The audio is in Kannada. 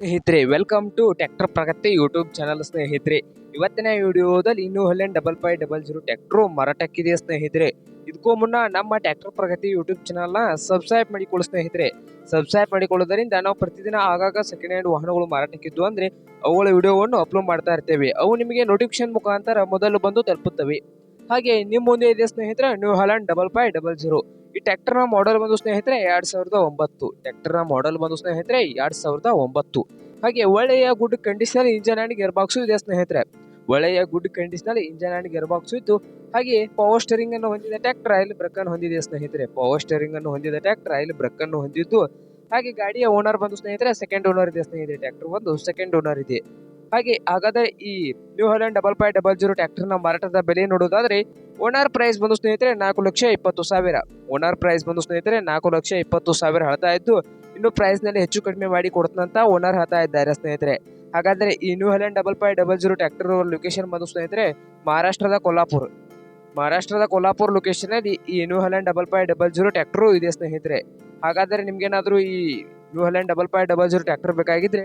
ಸ್ನೇಹಿತರೆ welcome to tractor Pragati YouTube channel ಸ್ನೇಹಿತರೆ. ಇವತ್ತಿನ ವಿಡಿಯೋದಲ್ಲಿ ಇನ್ನೂ Holland double five double zero tractor ಮಾರಾಟಕ್ಕಿದೆ ಸ್ನೇಹಿತರೆ? ಇದಕ್ಕೂ ಮುನ್ನ ನಮ್ಮ ಟ್ರ್ಯಾಕ್ಟರ್ ಪ್ರಗತಿ ಯೂಟ್ಯೂಬ್ ಚಾನಲ್ನ ಸಬ್ಸ್ಕ್ರೈಬ್ ಮಾಡಿಕೊಳ್ಳಿ ಸ್ನೇಹಿತರೆ. ಸಬ್ಸ್ಕ್ರೈಬ್ ಮಾಡಿಕೊಳ್ಳೋದರಿಂದ ನಾವು ಪ್ರತಿದಿನ ಆಗಾಗ ಸೆಕೆಂಡ್ ಹ್ಯಾಂಡ್ ವಾಹನಗಳು ಮಾರಾಟಕ್ಕಿದ್ದು ಅಂದರೆ ಅವುಗಳ ವಿಡಿಯೋವನ್ನು ಅಪ್ಲೋಡ್ ಮಾಡ್ತಾ ಇರ್ತೇವೆ. ಅವು ನಿಮಗೆ ನೋಟಿಫಿಕೇಶನ್ ಮುಖಾಂತರ ಮೊದಲು ಬಂದು ತಲುಪುತ್ತವೆ. ಹಾಗೆ ನಿಮ್ಮ ಮುಂದೆ ಇದೆ ಸ್ನೇಹಿತರೆ? New Holland double five double zero ಈ ಟ್ರ್ಯಾಕ್ಟರ್ನ ಮಾಡೆಲ್ ಬಂದು ಸ್ನೇಹಿತರೆ ಎರಡ್ ಸಾವಿರದ ಒಂಬತ್ತು. ಟ್ರ್ಯಾಕ್ಟರ್ನ ಮಾಡೆಲ್ ಬಂದು ಸ್ನೇಹಿತರೆ ಎರಡ್ ಸಾವಿರದ ಒಂಬತ್ತು. ಹಾಗೆ ಒಳ್ಳೆಯ good condition engine and gear box ಇದೆ ಸ್ನೇಹಿತರೆ. ಒಳ್ಳೆಯ good condition engine and gear box ಇತ್ತು ಹಾಗೆ ಪವರ್ ಸ್ಟೇರಿಂಗ್ ಅನ್ನು ಹೊಂದಿದ ಟ್ರ್ಯಾಕ್ಟರ್ ಆಯಿಲ್ ಬ್ರೇಕ್ ಅನ್ನು ಹೊಂದಿದೆ ಸ್ನೇಹಿತರೆ. ಪವರ್ ಸ್ಟೇರಿಂಗ್ ಅನ್ನು ಹೊಂದಿದ ಟ್ರ್ಯಾಕ್ಟರ್ ಆಯಿಲ್ ಬ್ರೇಕ್ ಅನ್ನು ಹೊಂದಿದ್ದು, ಹಾಗೆ ಗಾಡಿಯ ಓನರ್ ಬಂದು ಸ್ನೇಹಿತರೆ ಸೆಕೆಂಡ್ ಓನರ್ ಇದೆ ಸ್ನೇಹಿತರೆ. ಟ್ರ್ಯಾಕ್ಟರ್ ಒಂದು ಸೆಕೆಂಡ್ ಓನರ್ ಇದೆ. ಹಾಗೆ ಹಾಗಾದ್ರೆ ಈ new Holland double five double zero ಟ್ರ್ಯಾಕ್ಟರ್ನ ಮಾರಾಟದ ಬೆಲೆ ನೋಡೋದಾದ್ರೆ ಓನರ್ ಪ್ರೈಸ್ ಬಂದು ಸ್ನೇಹಿತರೆ ನಾಲ್ಕು ಲಕ್ಷ ಇಪ್ಪತ್ತು ಸಾವಿರ. ಓನರ್ ಪ್ರೈಸ್ ಬಂದು ಸ್ನೇಹಿತರೆ ನಾಲ್ಕು ಲಕ್ಷ ಇಪ್ಪತ್ತು ಸಾವಿರ ಹೇಳ್ತಾ ಇದ್ದು, ಇನ್ನು ಪ್ರೈಸ್ನಲ್ಲಿ ಹೆಚ್ಚು ಕಡಿಮೆ ಮಾಡಿ ಕೊಡ್ತಂತ ಓನರ್ ಹೇಳ್ತಾ ಇದ್ದಾರೆ ಸ್ನೇಹಿತರೆ. ಹಾಗಾದ್ರೆ ಈ New Holland double five double zero tractor location ಬಂದು ಸ್ನೇಹಿತರೆ ಮಹಾರಾಷ್ಟ್ರದ ಕೊಲ್ಲಾಪುರ್. ಮಹಾರಾಷ್ಟ್ರದ ಕೊಲ್ಲಾಪುರ್ ಲೊಕೇಶನ್ ಅಲ್ಲಿ ಈ New Holland double five double zero tractor ಇದೆ ಸ್ನೇಹಿತರೆ. ಹಾಗಾದ್ರೆ ನಿಮ್ಗೇನಾದರೂ ಈ New Holland double five double zero tractor ಬೇಕಾಗಿದ್ರೆ